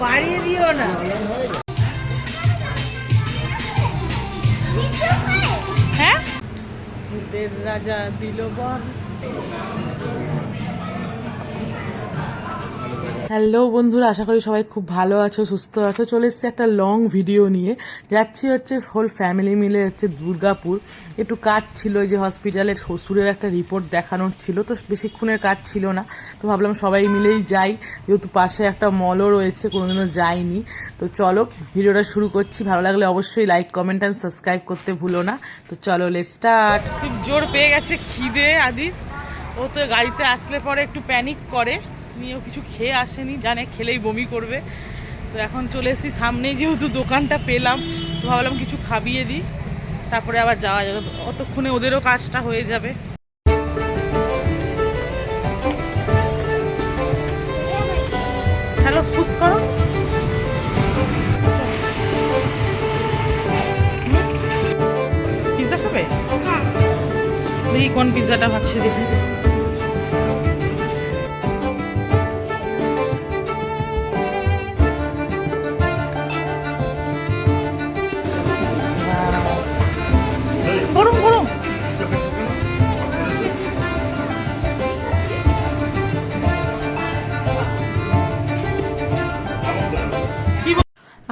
পাড়িয়ে দিও না। হ্যাঁ? রাজা দিল বর হ্যালো বন্ধুরা, আশা করি সবাই খুব ভালো আছো, সুস্থ আছো। চলে এসেছি একটা লং ভিডিও নিয়ে। যাচ্ছি হচ্ছে হোল ফ্যামিলি মিলে হচ্ছে দুর্গাপুর। একটু কাজ ছিল যে হসপিটালের শ্বশুরের একটা রিপোর্ট দেখানোর ছিল, তো বেশিক্ষণের কাজ ছিল না। তো ভাবলাম সবাই মিলেই যাই, যেহেতু পাশে একটা মলও রয়েছে, কোনোদিনও যাইনি। তো চলো ভিডিওটা শুরু করছি। ভালো লাগলে অবশ্যই লাইক কমেন্ট অ্যান্ড সাবস্ক্রাইব করতে ভুলো না। তো চলো লেট স্টার্ট খুব জোর পেয়ে গেছে খিদে আদি ও তো গাড়িতে আসলে পরে একটু প্যানিক করে। নিয়েও কিছু খেয়ে আসেনি জানে খেলেই বমি করবে। তো এখন চলে এসেছি সামনেই যেহেতু দোকানটা পেলাম তো ভাবলাম কিছু খাবিয়ে দিই তারপরে আবার যাওয়া যাবে। অতক্ষণে ওদেরও কাজটা হয়ে যাবে। হ্যালো স্পুস করো। পিৎজা খাবে? দেখি কোন পিৎজাটা ভাবছে দেখি।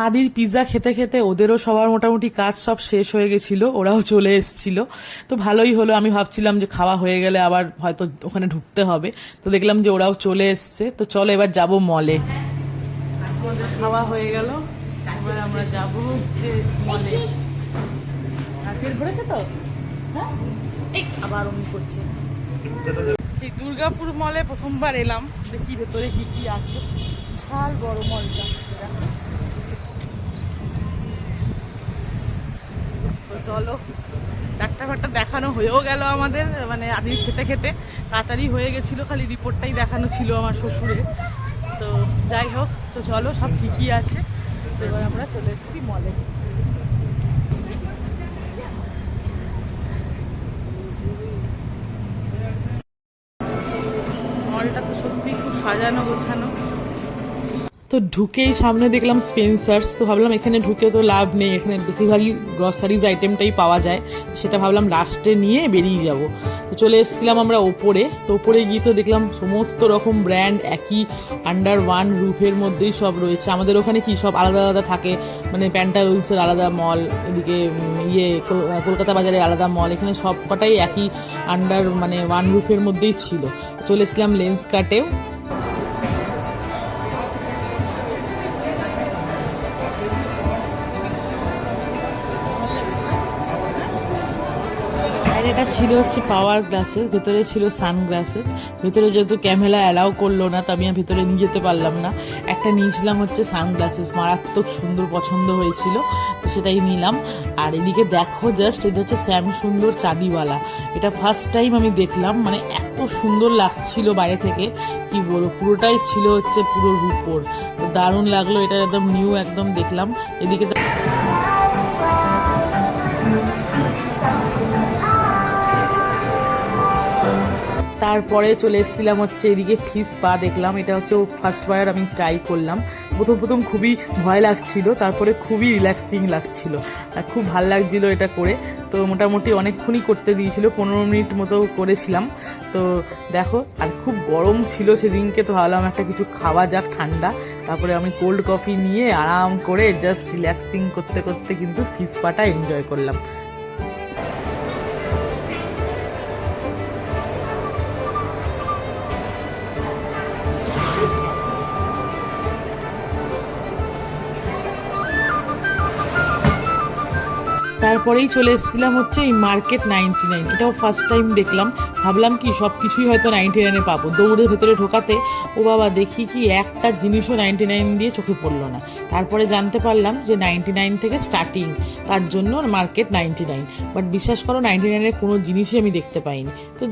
আদির পিৎজা খেতে খেতে ওদেরও সবার মোটামুটি কাজ সব শেষ হয়ে গেছিল, ওরাও চলে এসেছিল। তো ভালোই হলো, আমি ভাবছিলাম যে খাওয়া হয়ে গেলে আবার হয়তো ওখানে ঢুকতে হবে। তো দেখলাম যে ওরাও চলে এসছে। তো চলো এবার যাব মলে খাওয়া হয়ে গেল। এবার আমরা যাব হচ্ছে মলে তো? হ্যাঁ? আবার অমনি এই দুর্গাপুর মলে প্রথমবার এলাম। দেখি ভেতরে কি কি আছে। বিশাল বড় মলটা দেখো। তো চলো। ডাক্তার ফাক্তার দেখানো হয়েও গেল আমাদের মানে আদি খেতে খেতে। তাড়াতাড়ি হয়ে গেছিল, খালি রিপোর্টটাই দেখানো ছিল আমার শ্বশুরে তো যাই হোক, তো চলো, সব ঠিকই আছে। তো এবার আমরা চলে এসেছি মলে মলটা তো সত্যি খুব সাজানো গোছানো। তো ঢুকেই সামনে দেখলাম স্পেন্সার্স তো ভাবলাম এখানে ঢুকে তো লাভ নেই, এখানে বেশিরভাগই গ্রসারিজ আইটেমটাই পাওয়া যায়। সেটা ভাবলাম লাস্টে নিয়ে বেরিয়ে যাব। তো চলে এসেছিলাম আমরা ওপরে, তো ওপরে গিয়ে তো দেখলাম সমস্ত রকম ব্র্যান্ড একই আন্ডার ওয়ান রুফের মধ্যেই সব রয়েছে। আমাদের ওখানে কি সব আলাদা আলাদা থাকে? মানে প্যান্টালুন্সের আলাদা মল এদিকে ইয়ে কলকাতা বাজারের আলাদা মল এখানে সব কটাই একই আন্ডার মানে ওয়ান রুফের মধ্যেই ছিল। চলে এসেছিলাম লেন্স কাটেও ছিল হচ্ছে পাওয়ার গ্লাসেস ভেতরে ছিল সান গ্লাসেস ভেতরে যেহেতু ক্যামেরা অ্যালাউ করল না, তো আমি আর ভেতরে নিয়ে যেতে পারলাম না। একটা নিয়েছিলাম হচ্ছে সান গ্লাসেস মারাত্মক সুন্দর পছন্দ হয়েছিল, তো সেটাই নিলাম। আর এদিকে দেখো জাস্ট এটা হচ্ছে শ্যাম সুন্দর চাঁদিওয়ালা। এটা ফার্স্ট টাইম আমি দেখলাম মানে এত সুন্দর লাগছিল বাইরে থেকে, কি বলব, পুরোটাই ছিল হচ্ছে পুরো রূপোর। দারুণ লাগল, এটা একদম নিউ একদম দেখলাম। এদিকে তারপরে চলে এসেছিলাম হচ্ছে এদিকে ফিস পা দেখলাম। এটা হচ্ছে ফার্স্ট বার আমি ট্রাই করলাম। প্রথম প্রথম খুবই ভয় লাগছিল, তারপরে খুবই রিল্যাক্সিং লাগছিল। খুব ভালো লাগছিল এটা করে। তো মোটামুটি অনেকক্ষণই করতে দিয়েছিল, পনেরো মিনিট মতো করেছিলাম। তো দেখো, আর খুব গরম ছিল সেদিনকে, তো ভাবলাম একটা কিছু খাওয়া যাক ঠান্ডা। তারপরে আমি কোল্ড কফি নিয়ে আরাম করে জাস্ট রিল্যাক্সিং করতে করতে কিন্তু ফিস পাটা এনজয় করলাম। তারপরেই চলে এসেছিলাম হচ্ছে এই মার্কেট নাইনটি নাইন। এটাও ফার্স্ট টাইম দেখলাম। ভাবলাম কি সব কিছুই হয়তো নাইনটি নাইনে পাবো। দৌড়ে ভেতরে ঢোকাতে, ও বাবা, দেখি কি একটা জিনিসও নাইনটি নাইন দিয়ে চোখে পড়ল না। তারপরে জানতে পারলাম যে নাইনটি নাইন থেকে স্টার্টিং তার জন্য মার্কেট নাইনটি নাইন। বাট বিশ্বাস করো, নাইনটি নাইনের কোনো জিনিসই আমি দেখতে পাইনি। তো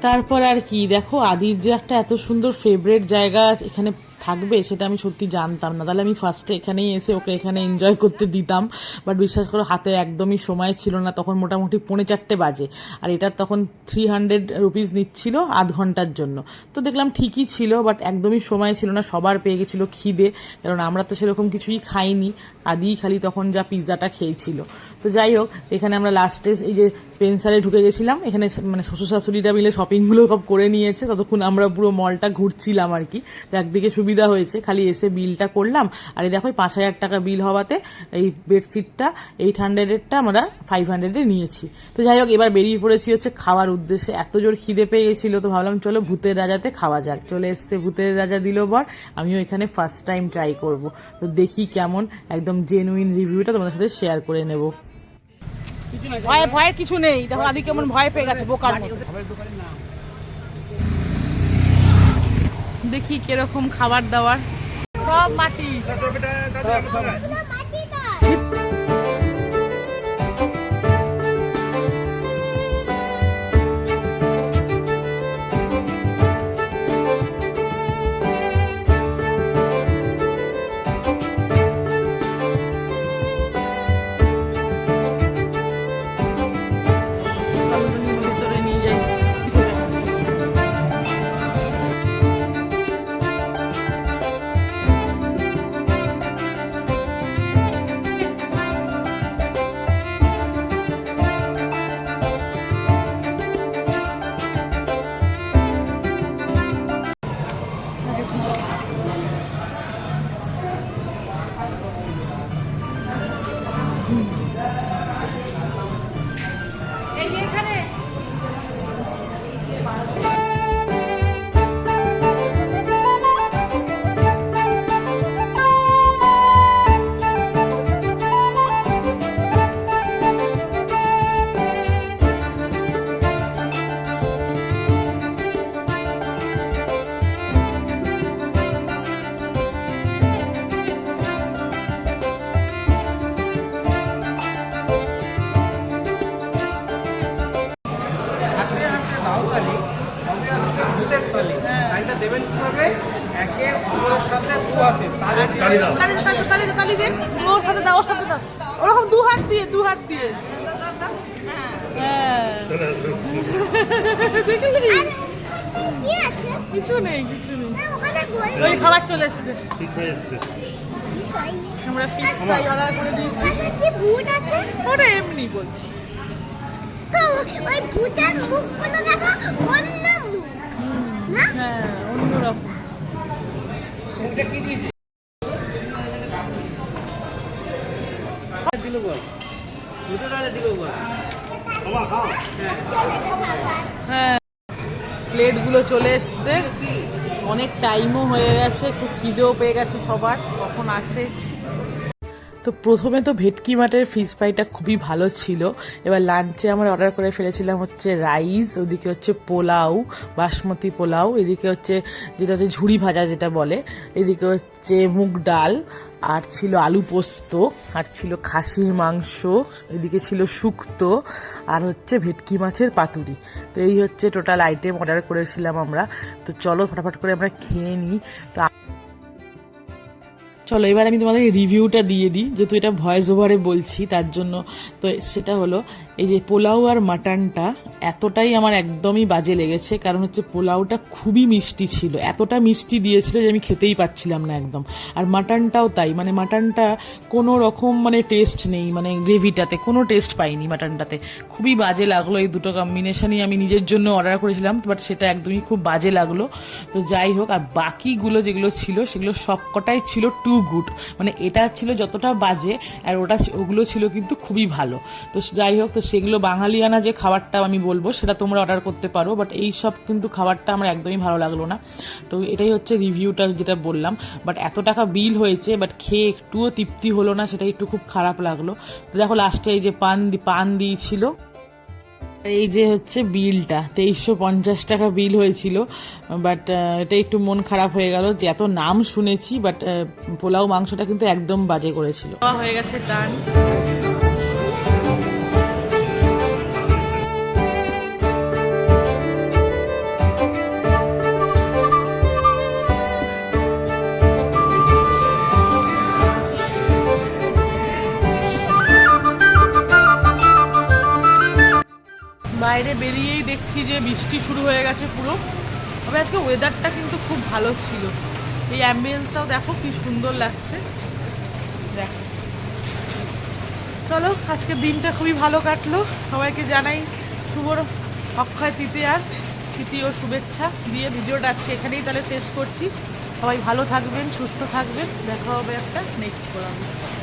তারপর আর কি, দেখো, আদির যে একটা এত সুন্দর ফেভারেট জায়গা, এখানে থাকবে সেটা আমি সত্যি জানতাম না। তাহলে আমি ফার্স্টে এখানেই এসে ওকে এখানে এনজয় করতে দিতাম। বাট বিশ্বাস করো, হাতে একদমই সময় ছিল না। তখন মোটামুটি পৌনে চারটে বাজে। আর এটার তখন থ্রি হান্ড্রেড রুপিস নিচ্ছিল আধ ঘণ্টার জন্য। তো দেখলাম ঠিকই ছিল বাট একদমই সময় ছিল না। সবার পেয়ে গেছিল খিদে। কারণ আমরা তো সেরকম কিছুই খাইনি। আদিই খালি তখন যা পিৎজাটা খেয়েছিল। তো যাই হোক, এখানে আমরা লাস্টে এই যে স্পেন্সারে ঢুকে গেছিলাম। এখানে মানে শ্বশুর শাশুড়িরা মিলে শপিংগুলো সব করে নিয়েছে। ততক্ষণ আমরা পুরো মলটা ঘুরছিলাম আর কি। তো একদিকে সুবিধা হয়েছে, খালি এসে বিলটা করলাম। আর এই দেখো পাঁচ হাজার টাকা বিল হওয়াতে এই বেডশিটটা এইট হান্ড্রেডেরটা আমরা ফাইভ হান্ড্রেডে নিয়েছি। তো যাই হোক, এবার বেরিয়ে পড়েছি হচ্ছে খাওয়ার উদ্দেশ্যে। এত জোর খিদে পেয়ে গেছিল, তো ভাবলাম চলো ভূতের রাজাতে খাওয়া যাক। চলে এসছে ভূতের রাজা দিল বর আমিও এখানে ফার্স্ট টাইম ট্রাই করব। তো দেখি কেমন, একদম জেনুইন রিভিউটা তোমাদের সাথে শেয়ার করে নেব। ভয়, ভয়ের কিছু নেই। দেখো আদি কেমন ভয় পেয়ে গেছে বোকার মতো। দেখি কীরকম খাবার দাবার। সব মাটি। সাথে তালি তালি দাও। তালি তালি তালি তালি দে ওর সাথে দাও ওর সাথে দাও। ওরকম দু হাত দিয়ে দু হাত দিয়ে। হ্যাঁ। কিছু নেই। কিছু নেই গোল ওই খাবার চলে এসছে। আমরা ফিশ ফ্রাই অর্ডার করে দিয়েছি। ভূত আছে? ওটা এমনি বলছি। তো ওই ভূতের মুখগুলো দেখো অন্য মুখ। হ্যাঁ অন্যরকম। দিল বল। ভূতের রাজা দিল বল। হ্যাঁ। প্লেটগুলো চলে এসছে। অনেক টাইমও হয়ে গেছে খুব খিদেও পেয়ে গেছে সবার। কখন আসে? তো প্রথমে তো ভেটকি মাটের ফিশ ফ্রাইটা খুবই ভালো ছিল। এবার লাঞ্চে আমরা অর্ডার করে ফেলেছিলাম হচ্ছে রাইস ওদিকে হচ্ছে পোলাও, বাসমতি পোলাও, এদিকে হচ্ছে যেটা হচ্ছে ঝুড়ি ভাজা যেটা বলে, এদিকে হচ্ছে মুগ ডাল, আর ছিল আলু পোস্ত, আর ছিল খাসির মাংস, এদিকে ছিল শুক্তো, আর হচ্ছে ভেটকি মাছের পাতুরি। তো এই হচ্ছে টোটাল আইটেম অর্ডার করেছিলাম আমরা। তো চলো ফটাফট করে আমরা খেয়ে নিই। তো চলো, এবার আমি তোমাদের রিভিউটা দিয়ে দিই, যেহেতু এটা ভয়েস ওভারে বলছি, তার জন্য তো সেটা হলো, এই যে পোলাও আর মাটনটা এতটাই আমার একদমই বাজে লেগেছে, কারণ হচ্ছে পোলাওটা খুবই মিষ্টি ছিল, এতটা মিষ্টি দিয়েছিল যে আমি খেতেই পাচ্ছিলাম না একদম। আর মাটনটাও তাই মানে মাটনটা কোনো রকম মানে টেস্ট নেই মানে গ্রেভিটাতে কোনো টেস্ট পাইনি মাটনটাতে। খুবই বাজে লাগল এই দুটো কম্বিনেশনই আমি নিজের জন্য অর্ডার করেছিলাম বাট সেটা একদমই খুব বাজে লাগল। তো যাই হোক, আর বাকিগুলো যেগুলো ছিল, সেগুলো সবকটাই ছিল টু গুড। মানে এটা ছিল যতটা বাজে, আর ওটা ওগুলো ছিল কিন্তু খুবই ভালো। তো যাই হোক, তো সেগুলো বাঙালিয়ানা যে খাবারটা আমি বলব, সেটা তোমরা অর্ডার করতে পারো বাট এই সব কিন্তু খাবারটা আমার একদমই ভালো লাগল না। তো এটাই হচ্ছে রিভিউটা যেটা বললাম। বাট এত টাকা বিল হয়েছে বাট খেয়ে একটুও তৃপ্তি হলো না সেটা একটু খুব খারাপ লাগল। তো দেখো লাস্টে এই যে পান পান দিয়েছিল এই যে হচ্ছে বিলটা, তেইশশো পঞ্চাশ টাকা বিল হয়েছিল বাট এটা একটু মন খারাপ হয়ে গেল যে এত নাম শুনেছি বাট পোলাও মাংসটা কিন্তু একদম বাজে করেছিল। হয়ে গেছে ডান বাইরে বেরিয়েই দেখছি যে বৃষ্টি শুরু হয়ে গেছে পুরো। তবে আজকে ওয়েদারটা কিন্তু খুব ভালো ছিল। এই অ্যাম্বিয়েন্সটাও দেখো কি সুন্দর লাগছে। দেখো। চলো, আজকে দিনটা খুবই ভালো কাটলো। সবাইকে জানাই শুভ অক্ষয় তৃতীয়ার তৃতীয় শুভেচ্ছা দিয়ে ভিডিওটা আজকে এখানেই তাহলে শেষ করছি। সবাই ভালো থাকবেন, সুস্থ থাকবেন। দেখা হবে একটা নেক্সট প্রোগ্রামে